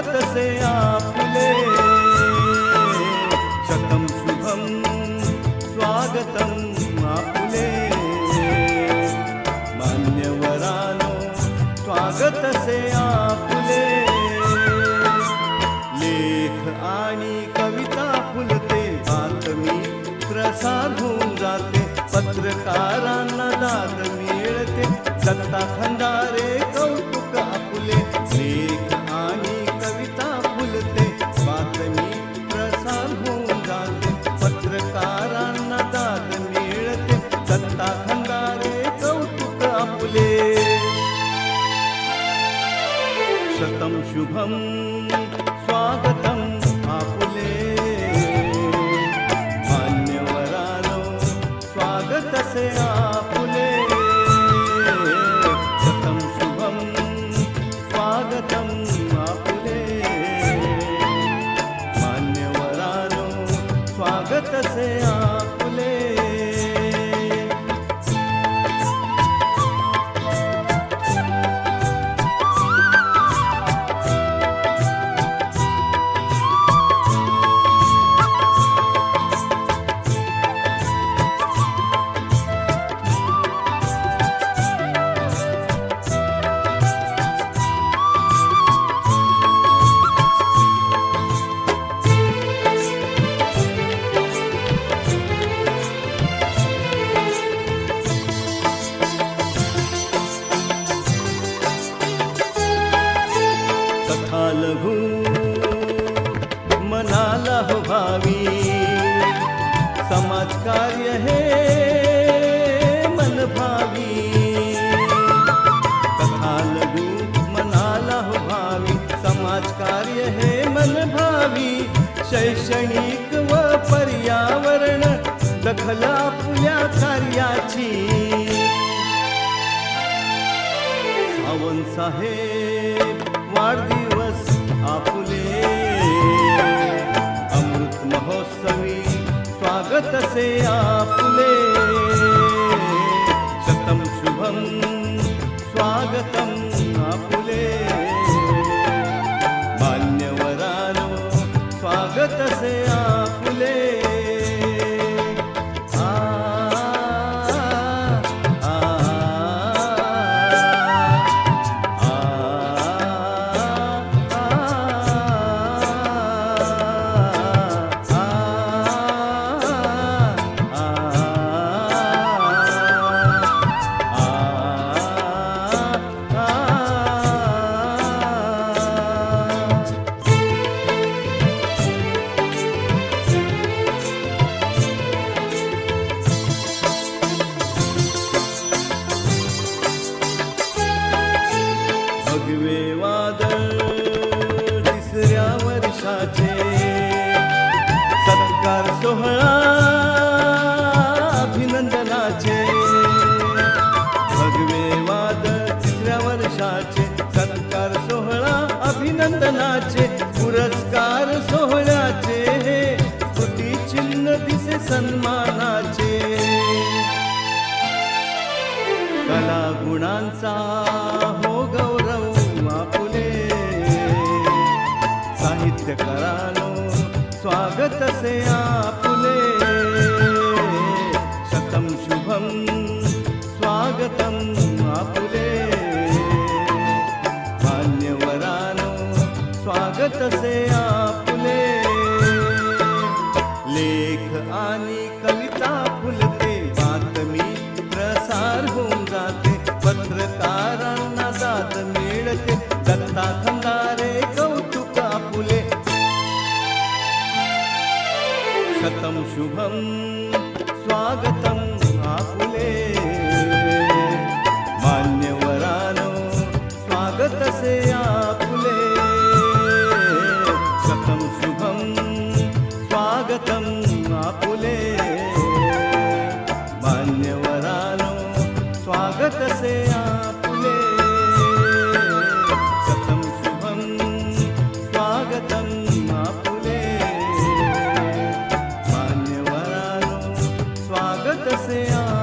तसे आपले। शतम शुभम स्वागतम आपले। मान्यवरानो स्वागत से लेख आणि कविता फुलते बातमी प्रसार होऊन जाते पत्रकारांना दाद मिळते सत्ता खंडारे शतं शुभं स्वागतं आपुले। मान्यवरानो स्वागतसे आपुले। शतं शुभं स्वागतं आपुले। मान्यवरानो स्वागतसे आपुले। कार्य हे मन भावी कथा लघु मनाला हो भावी समाज कार्य हे मनभावी. शैक्षणिक व पर्यावरण दखल आपल्या कार्याची. सावंत साहेब स्वागत से आपुले शतम शुभम स्वागतम। सोहळा अभिनंदनाचे भगवे वाद तिसऱ्या वर्षाचे सत्कार सोहळा अभिनंदनाचे पुरस्कार सोहळ्याचे हे स्तुती चिन्ह दिसे सन्मानाचे. कला गुणांचा हो गौरव आपुले साहित्यकारानो स्वागत से आपुले शतम शुभम स्वागतम आपुले मान्यवरानो स्वागत से आपुले शतम शुभम स्वागतम से आ